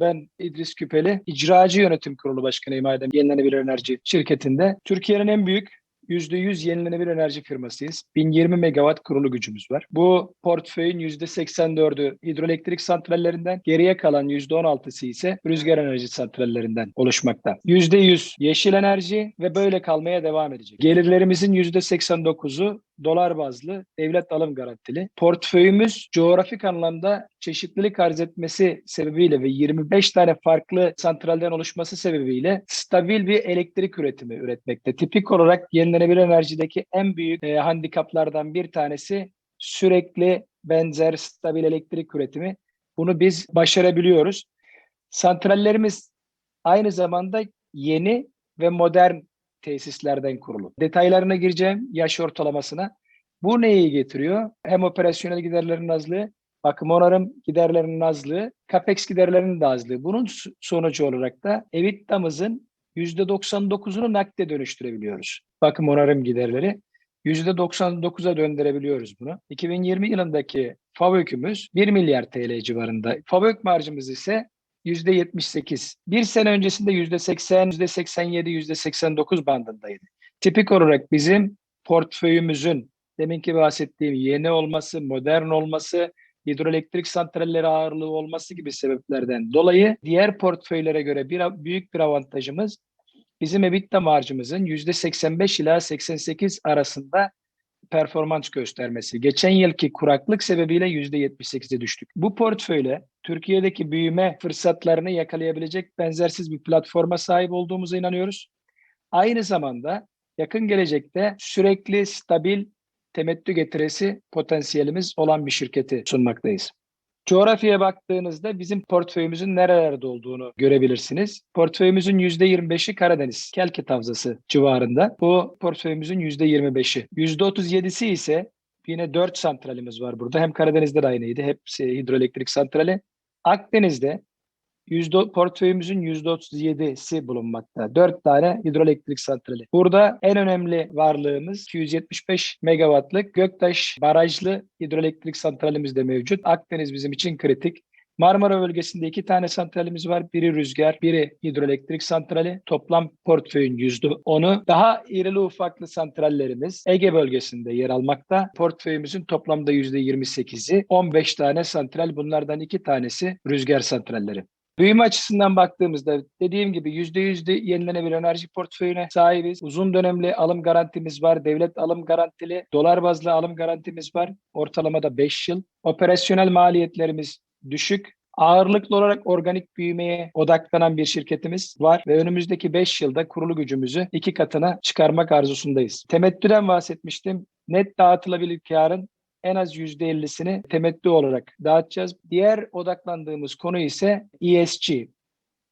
Ben İdris Küpeli, İcracı Yönetim Kurulu Başkanıyım Adem Yenilenebilir Enerji şirketinde. Türkiye'nin en büyük %100 yenilenebilir enerji firmasıyız. 1020 megawatt kurulu gücümüz var. Bu portföyün %84'ü hidroelektrik santrallerinden, geriye kalan %16'sı ise rüzgar enerji santrallerinden oluşmakta. %100 yeşil enerji ve böyle kalmaya devam edecek. Gelirlerimizin %89'u dolar bazlı devlet alım garantili. Portföyümüz coğrafik anlamda çeşitlilik arz etmesi sebebiyle ve 25 tane farklı santralden oluşması sebebiyle stabil bir elektrik üretimi üretmekte. Tipik olarak yenilenebilir enerjideki en büyük e, handikaplardan bir tanesi sürekli benzer stabil elektrik üretimi. Bunu biz başarabiliyoruz. Santrallerimiz aynı zamanda yeni ve modern tesislerden kurulu. Detaylarına gireceğim yaş ortalamasına. Bu neyi getiriyor? Hem operasyonel giderlerin azlığı, bakım onarım giderlerinin azlığı, capex giderlerinin de azlığı. Bunun sonucu olarak da EBITDA'mızın %99'unu nakde dönüştürebiliyoruz. Bakım onarım giderleri %99'a döndürebiliyoruz bunu. 2020 yılındaki FAVÖK'ümüz 1 milyar TL civarında. FAVÖK marjımız ise %78. Bir sene öncesinde %80, %87, %89 bandındaydı. Tipik olarak bizim portföyümüzün deminki bahsettiğim yeni olması, modern olması, hidroelektrik santralleri ağırlığı olması gibi sebeplerden dolayı diğer portföylere göre bir, büyük bir avantajımız bizim EBITDA marjımızın %85 ila 88 arasında performans göstermesi. Geçen yılki kuraklık sebebiyle %78'e düştük. Bu portföyle Türkiye'deki büyüme fırsatlarını yakalayabilecek benzersiz bir platforma sahip olduğumuza inanıyoruz. Aynı zamanda yakın gelecekte sürekli stabil temettü getirisi potansiyelimiz olan bir şirketi sunmaktayız. Coğrafyaya baktığınızda bizim portföyümüzün nerelerde olduğunu görebilirsiniz. Portföyümüzün %25'i Karadeniz, Kelkit Havzası civarında. Bu portföyümüzün %25'i. %37'si ise yine 4 santralimiz var burada. Hem Karadeniz'de de aynıydı. Hepsi hidroelektrik santrali. Akdeniz'de yüzde, portföyümüzün %37'si bulunmakta. 4 tane hidroelektrik santrali. Burada en önemli varlığımız 275 megawattlık Göktaş barajlı hidroelektrik santralimiz de mevcut. Akdeniz bizim için kritik. Marmara bölgesinde iki tane santralimiz var. Biri rüzgar, biri hidroelektrik santrali. Toplam portföyün yüzde onu. Daha irili ufaklı santrallerimiz Ege bölgesinde yer almakta. Portföyümüzün toplamda yüzde 28'i. 15 tane santral bunlardan iki tanesi rüzgar santralleri. Büyüme açısından baktığımızda dediğim gibi %100 yenilenebilir enerji portföyüne sahibiz. Uzun dönemli alım garantimiz var. Devlet alım garantili, dolar bazlı alım garantimiz var. Ortalamada 5 yıl. Operasyonel maliyetlerimiz düşük. Ağırlıklı olarak organik büyümeye odaklanan bir şirketimiz var ve önümüzdeki 5 yılda kurulu gücümüzü iki katına çıkarmak arzusundayız. Temettüden bahsetmiştim. Net dağıtılabilir karın en az %50'sini temettü olarak dağıtacağız. Diğer odaklandığımız konu ise ESG,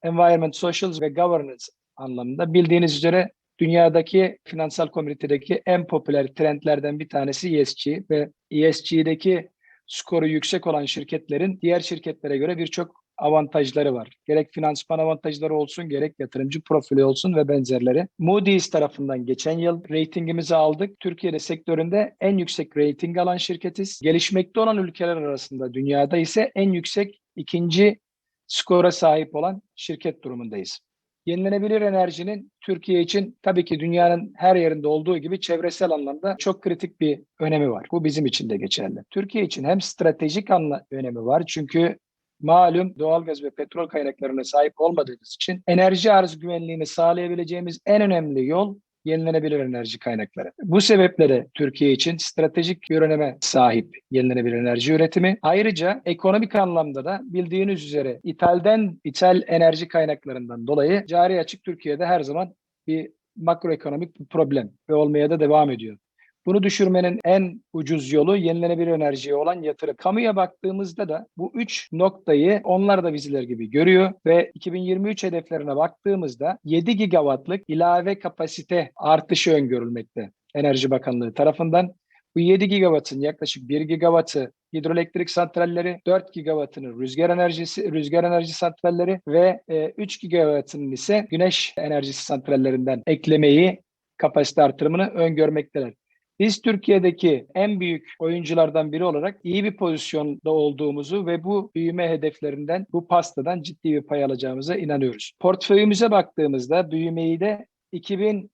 Environment, Social ve Governance anlamında. Bildiğiniz üzere dünyadaki finansal komünitedeki en popüler trendlerden bir tanesi ESG ve ESG'deki skoru yüksek olan şirketlerin diğer şirketlere göre birçok avantajları var. Gerek finansman avantajları olsun, gerek yatırımcı profili olsun ve benzerleri. Moody's tarafından geçen yıl reytingimizi aldık. Türkiye'de sektöründe en yüksek reyting alan şirketiz. Gelişmekte olan ülkeler arasında dünyada ise en yüksek ikinci skora sahip olan şirket durumundayız. Yenilenebilir enerjinin Türkiye için tabii ki dünyanın her yerinde olduğu gibi çevresel anlamda çok kritik bir önemi var. Bu bizim için de geçerli. Türkiye için hem stratejik anla önemi var çünkü malum doğalgaz ve petrol kaynaklarına sahip olmadığımız için enerji arz güvenliğini sağlayabileceğimiz en önemli yol yenilenebilir enerji kaynakları. Bu sebeple Türkiye için stratejik öneme sahip yenilenebilir enerji üretimi. Ayrıca ekonomik anlamda da bildiğiniz üzere ithalden ithal enerji kaynaklarından dolayı cari açık Türkiye'de her zaman bir makroekonomik problem ve olmaya da devam ediyor. Bunu düşürmenin en ucuz yolu yenilenebilir enerjiye olan yatırım. Kamuya baktığımızda da bu üç noktayı onlar da bizler gibi görüyor ve 2023 hedeflerine baktığımızda 7 gigawattlık ilave kapasite artışı öngörülmekte Enerji Bakanlığı tarafından. Bu 7 gigawattın yaklaşık 1 gigawattı hidroelektrik santralleri, 4 gigawattının rüzgar enerjisi, rüzgar enerji santralleri ve 3 e, gigawattının ise güneş enerjisi santrallerinden eklemeyi kapasite artırımını öngörmekteler. Biz Türkiye'deki en büyük oyunculardan biri olarak iyi bir pozisyonda olduğumuzu ve bu büyüme hedeflerinden, bu pastadan ciddi bir pay alacağımıza inanıyoruz. Portföyümüze baktığımızda büyümeyi de 2007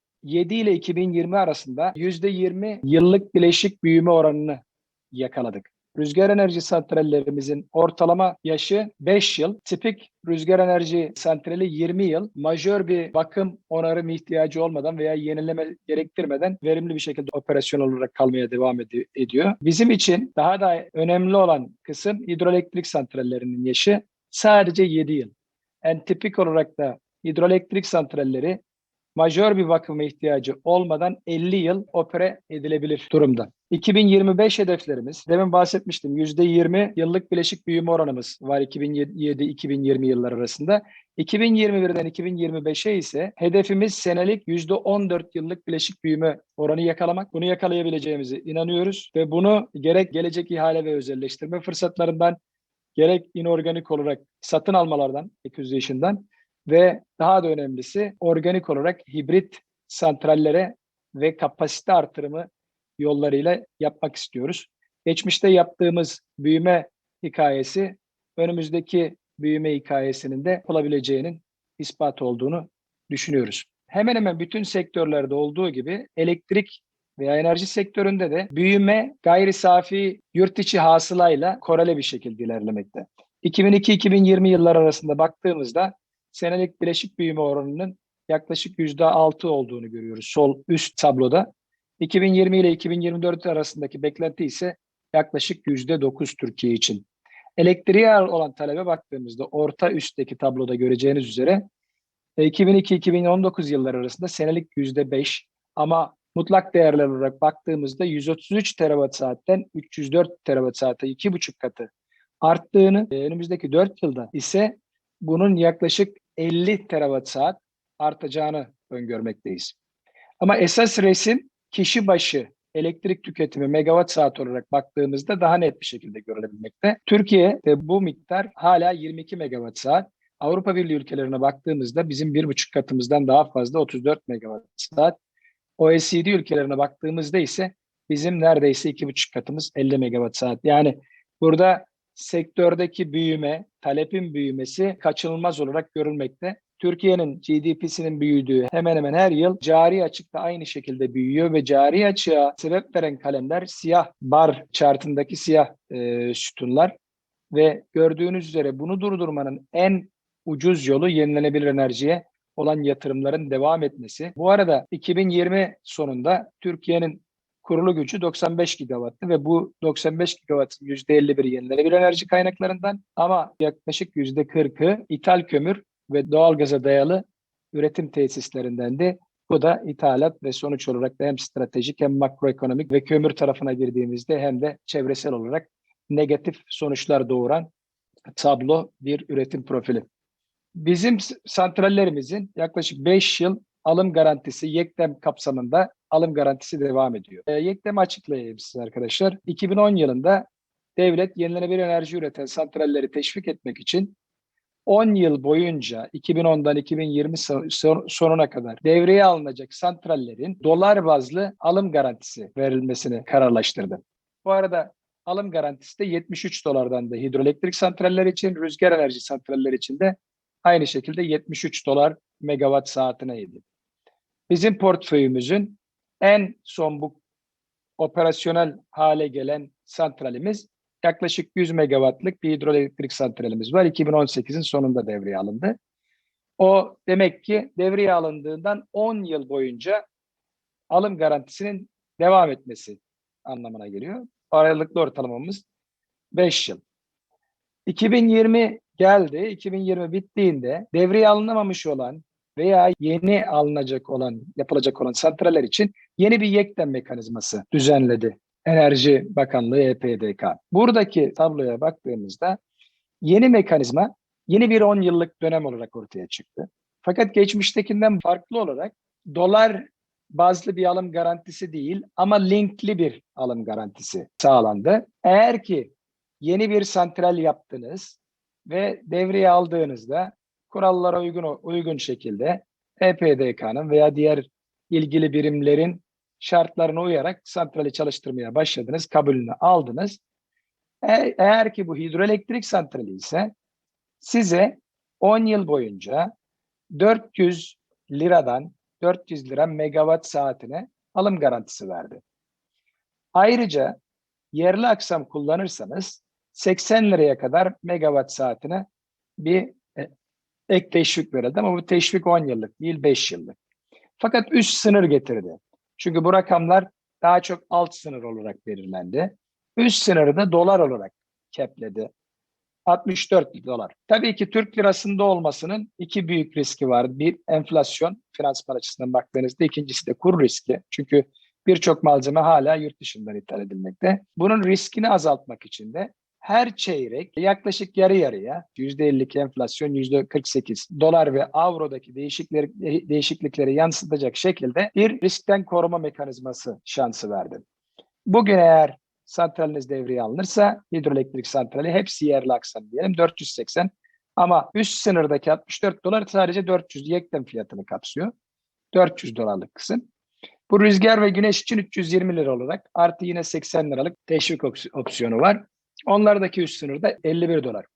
ile 2020 arasında %20 yıllık bileşik büyüme oranını yakaladık. Rüzgar enerji santrallerimizin ortalama yaşı 5 yıl. Tipik rüzgar enerji santrali 20 yıl. Majör bir bakım onarım ihtiyacı olmadan veya yenileme gerektirmeden verimli bir şekilde operasyon olarak kalmaya devam ed- ediyor. Bizim için daha da önemli olan kısım hidroelektrik santrallerinin yaşı sadece 7 yıl. En tipik olarak da hidroelektrik santralleri majör bir bakıma ihtiyacı olmadan 50 yıl opere edilebilir durumda. 2025 hedeflerimiz, demin bahsetmiştim %20 yıllık bileşik büyüme oranımız var 2007-2020 yıllar arasında. 2021'den 2025'e ise hedefimiz senelik %14 yıllık bileşik büyüme oranı yakalamak. Bunu yakalayabileceğimize inanıyoruz ve bunu gerek gelecek ihale ve özelleştirme fırsatlarından gerek inorganik olarak satın almalardan, acquisition'dan ve daha da önemlisi organik olarak hibrit santrallere ve kapasite artırımı yollarıyla yapmak istiyoruz. Geçmişte yaptığımız büyüme hikayesi önümüzdeki büyüme hikayesinin de yapılabileceğinin ispat olduğunu düşünüyoruz. Hemen hemen bütün sektörlerde olduğu gibi elektrik veya enerji sektöründe de büyüme gayri safi yurt içi hasılayla korele bir şekilde ilerlemekte. 2002-2020 yıllar arasında baktığımızda senelik bileşik büyüme oranının yaklaşık %6 olduğunu görüyoruz sol üst tabloda. 2020 ile 2024 arasındaki beklenti ise yaklaşık %9 Türkiye için. Elektriğe olan talebe baktığımızda orta üstteki tabloda göreceğiniz üzere 2002-2019 yılları arasında senelik %5 ama mutlak değerler olarak baktığımızda 133 terawatt saatten 304 terawatt saate 2,5 katı arttığını önümüzdeki 4 yılda ise bunun yaklaşık 50 terawatt saat artacağını öngörmekteyiz. Ama esas resim kişi başı elektrik tüketimi megawatt saat olarak baktığımızda daha net bir şekilde görülebilmekte. Türkiye'de bu miktar hala 22 megawatt saat. Avrupa Birliği ülkelerine baktığımızda bizim bir buçuk katımızdan daha fazla 34 megawatt saat. OECD ülkelerine baktığımızda ise bizim neredeyse iki buçuk katımız 50 megawatt saat. Yani burada sektördeki büyüme, talepin büyümesi kaçınılmaz olarak görülmekte. Türkiye'nin GDP'sinin büyüdüğü hemen hemen her yıl cari açık da aynı şekilde büyüyor ve cari açığa sebep veren kalemler siyah bar chartındaki siyah e, sütunlar ve gördüğünüz üzere bunu durdurmanın en ucuz yolu yenilenebilir enerjiye olan yatırımların devam etmesi. Bu arada 2020 sonunda Türkiye'nin kurulu gücü 95 gigawattı ve bu 95 gigawattın %51'i yenilenebilir enerji kaynaklarından ama yaklaşık %40'ı ithal kömür ve doğalgaza dayalı üretim tesislerinden de bu da ithalat ve sonuç olarak da hem stratejik hem makroekonomik ve kömür tarafına girdiğimizde hem de çevresel olarak negatif sonuçlar doğuran tablo bir üretim profili. Bizim santrallerimizin yaklaşık 5 yıl alım garantisi YEKDEM kapsamında alım garantisi devam ediyor. E, YEKDEM'i açıklayayım size arkadaşlar. 2010 yılında devlet yenilenebilir enerji üreten santralleri teşvik etmek için 10 yıl boyunca 2010'dan 2020 sonuna kadar devreye alınacak santrallerin dolar bazlı alım garantisi verilmesini kararlaştırdı. Bu arada alım garantisi de 73 dolardan da hidroelektrik santraller için, rüzgar enerji santraller için de aynı şekilde 73 dolar megawatt saatine idi. Bizim portföyümüzün en son bu operasyonel hale gelen santralimiz yaklaşık 100 megawattlık bir hidroelektrik santralimiz var. 2018'in sonunda devreye alındı. O demek ki devreye alındığından 10 yıl boyunca alım garantisinin devam etmesi anlamına geliyor. Aralıklı ortalamamız 5 yıl. 2020 geldi. 2020 bittiğinde devreye alınamamış olan veya yeni alınacak olan, yapılacak olan santraller için yeni bir yekten mekanizması düzenledi Enerji Bakanlığı EPDK. Buradaki tabloya baktığımızda yeni mekanizma yeni bir 10 yıllık dönem olarak ortaya çıktı. Fakat geçmiştekinden farklı olarak dolar bazlı bir alım garantisi değil ama linkli bir alım garantisi sağlandı. Eğer ki yeni bir santral yaptınız ve devreye aldığınızda kurallara uygun uygun şekilde EPDK'nın veya diğer ilgili birimlerin şartlarına uyarak santrali çalıştırmaya başladınız, kabulünü aldınız. E- eğer ki bu hidroelektrik santrali ise size 10 yıl boyunca 400 liradan 400 lira megawatt saatine alım garantisi verdi. Ayrıca yerli aksam kullanırsanız 80 liraya kadar megawatt saatine bir e, ek teşvik verildi ama bu teşvik 10 yıllık değil 5 yıllık. Fakat üst sınır getirdi. Çünkü bu rakamlar daha çok alt sınır olarak belirlendi. Üst sınırı da dolar olarak kepledi. 64 dolar. Tabii ki Türk lirasında olmasının iki büyük riski var. Bir enflasyon finansman açısından baktığınızda ikincisi de kur riski. Çünkü birçok malzeme hala yurt dışından ithal edilmekte. Bunun riskini azaltmak için de her çeyrek yaklaşık yarı yarıya %52 enflasyon %48 dolar ve avrodaki değişiklikleri, değişiklikleri yansıtacak şekilde bir riskten koruma mekanizması şansı verdi. Bugün eğer santraliniz devreye alınırsa hidroelektrik santrali hepsi yerli aksam diyelim 480 ama üst sınırdaki 64 dolar sadece 400 yekten fiyatını kapsıyor. 400 dolarlık kısım. Bu rüzgar ve güneş için 320 lira olarak artı yine 80 liralık teşvik ops- opsiyonu var. Onlardaki üst sınırda 51 dolar.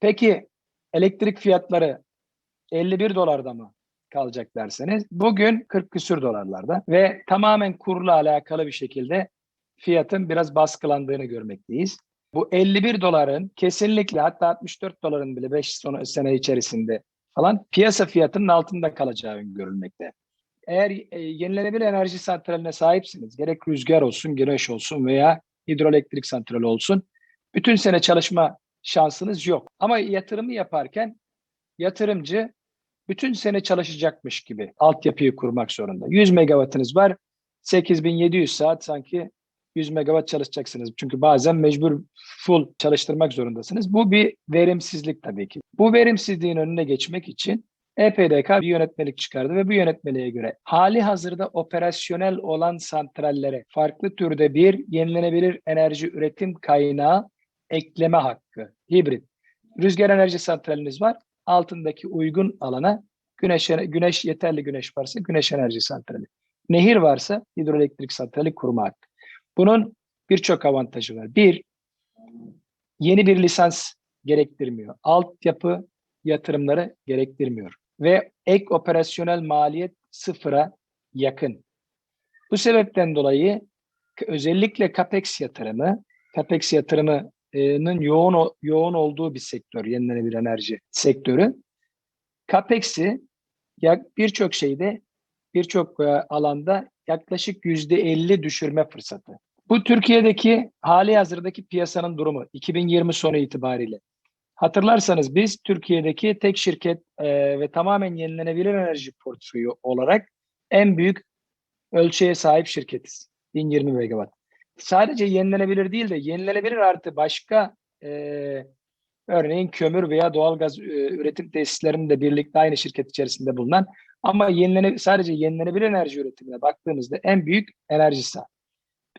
Peki elektrik fiyatları 51 dolarda mı kalacak derseniz bugün 40 küsür dolarlarda ve tamamen kurla alakalı bir şekilde fiyatın biraz baskılandığını görmekteyiz. Bu 51 doların kesinlikle hatta 64 doların bile 5 sonu- sene içerisinde falan piyasa fiyatının altında kalacağı öngörülmekte. Eğer e, yenilenebilir enerji santraline sahipsiniz, gerek rüzgar olsun, güneş olsun veya hidroelektrik santrali olsun, bütün sene çalışma şansınız yok. Ama yatırımı yaparken yatırımcı bütün sene çalışacakmış gibi altyapıyı kurmak zorunda. 100 megawattınız var, 8700 saat sanki 100 megawatt çalışacaksınız. Çünkü bazen mecbur full çalıştırmak zorundasınız. Bu bir verimsizlik tabii ki. Bu verimsizliğin önüne geçmek için EPDK bir yönetmelik çıkardı ve bu yönetmeliğe göre hali hazırda operasyonel olan santrallere farklı türde bir yenilenebilir enerji üretim kaynağı ekleme hakkı, hibrit. Rüzgar enerji santraliniz var. Altındaki uygun alana güneş, güneş yeterli güneş varsa güneş enerji santrali. Nehir varsa hidroelektrik santrali kurma hakkı. Bunun birçok avantajı var. Bir, yeni bir lisans gerektirmiyor. Altyapı yatırımları gerektirmiyor. Ve ek operasyonel maliyet sıfıra yakın. Bu sebepten dolayı özellikle CAPEX yatırımı, CAPEX yatırımının yoğun yoğun olduğu bir sektör, yenilenebilir enerji sektörü. CAPEX'i birçok şeyde, birçok e, alanda yaklaşık yüzde 50 düşürme fırsatı. Bu Türkiye'deki hali hazırdaki piyasanın durumu 2020 sonu itibariyle. Hatırlarsanız biz Türkiye'deki tek şirket e, ve tamamen yenilenebilir enerji portföyü olarak en büyük ölçüye sahip şirketiz. 1020 megawatt. Sadece yenilenebilir değil de yenilenebilir artı başka e, örneğin kömür veya doğalgaz e, üretim tesislerinde birlikte aynı şirket içerisinde bulunan ama yenilene, sadece yenilenebilir enerji üretimine baktığımızda en büyük enerji sahibi.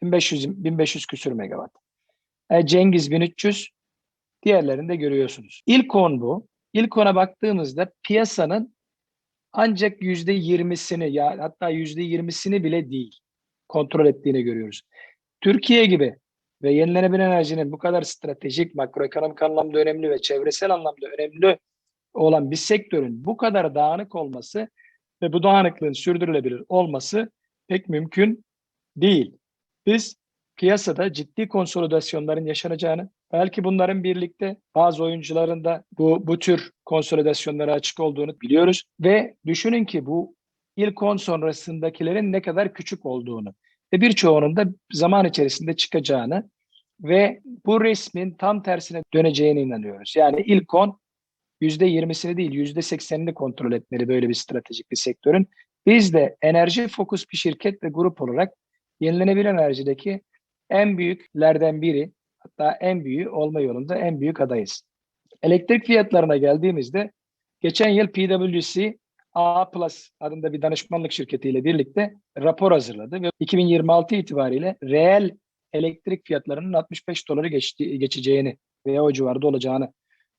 1500 1500 küsür megawatt. E, Cengiz 1300 diğerlerini de görüyorsunuz. İlk on bu. İlk ona baktığımızda piyasanın ancak yüzde yirmisini ya hatta yüzde yirmisini bile değil kontrol ettiğini görüyoruz. Türkiye gibi ve yenilenebilir enerjinin bu kadar stratejik, makroekonomik anlamda önemli ve çevresel anlamda önemli olan bir sektörün bu kadar dağınık olması ve bu dağınıklığın sürdürülebilir olması pek mümkün değil. Biz piyasada ciddi konsolidasyonların yaşanacağını, belki bunların birlikte bazı oyuncuların da bu, bu tür konsolidasyonlara açık olduğunu biliyoruz. Ve düşünün ki bu ilk 10 sonrasındakilerin ne kadar küçük olduğunu ve birçoğunun da zaman içerisinde çıkacağını ve bu resmin tam tersine döneceğine inanıyoruz. Yani ilk 10 %20'sini değil %80'ini kontrol etmeli böyle bir stratejik bir sektörün. Biz de enerji fokus bir şirket ve grup olarak yenilenebilir enerjideki en büyüklerden biri hatta en büyüğü olma yolunda en büyük adayız. Elektrik fiyatlarına geldiğimizde geçen yıl PwC A Plus adında bir danışmanlık şirketiyle birlikte rapor hazırladı ve 2026 itibariyle reel elektrik fiyatlarının 65 doları geçti, geçeceğini veya o civarda olacağını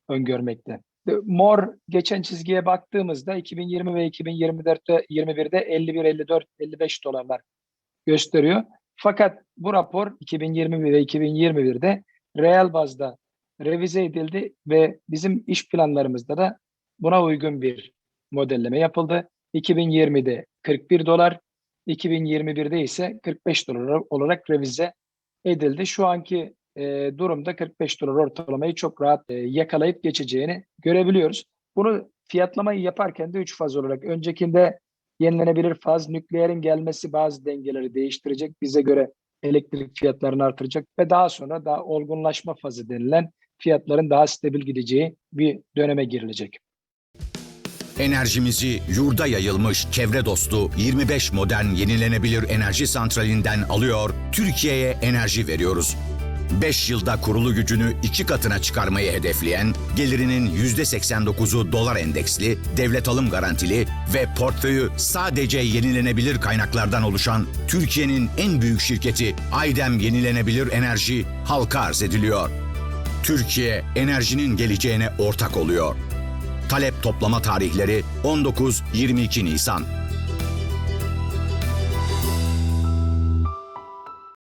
öngörmekte. Mor geçen çizgiye baktığımızda 2020 ve 2024'te 21'de 51, 54, 55 dolarlar gösteriyor. Fakat bu rapor 2020 ve 2021'de reel bazda revize edildi ve bizim iş planlarımızda da buna uygun bir modelleme yapıldı. 2020'de 41 dolar, 2021'de ise 45 dolar olarak revize edildi. Şu anki e, durumda 45 dolar ortalamayı çok rahat e, yakalayıp geçeceğini görebiliyoruz. Bunu fiyatlamayı yaparken de 3 faz olarak öncekinde yenilenebilir faz, nükleerin gelmesi bazı dengeleri değiştirecek. Bize göre elektrik fiyatlarını artıracak ve daha sonra daha olgunlaşma fazı denilen fiyatların daha stabil gideceği bir döneme girilecek. Enerjimizi yurda yayılmış çevre dostu 25 modern yenilenebilir enerji santralinden alıyor, Türkiye'ye enerji veriyoruz. 5 yılda kurulu gücünü iki katına çıkarmayı hedefleyen, gelirinin %89'u dolar endeksli, devlet alım garantili ve portföyü sadece yenilenebilir kaynaklardan oluşan Türkiye'nin en büyük şirketi Aydem Yenilenebilir Enerji halka arz ediliyor. Türkiye enerjinin geleceğine ortak oluyor. Talep toplama tarihleri 19-22 Nisan.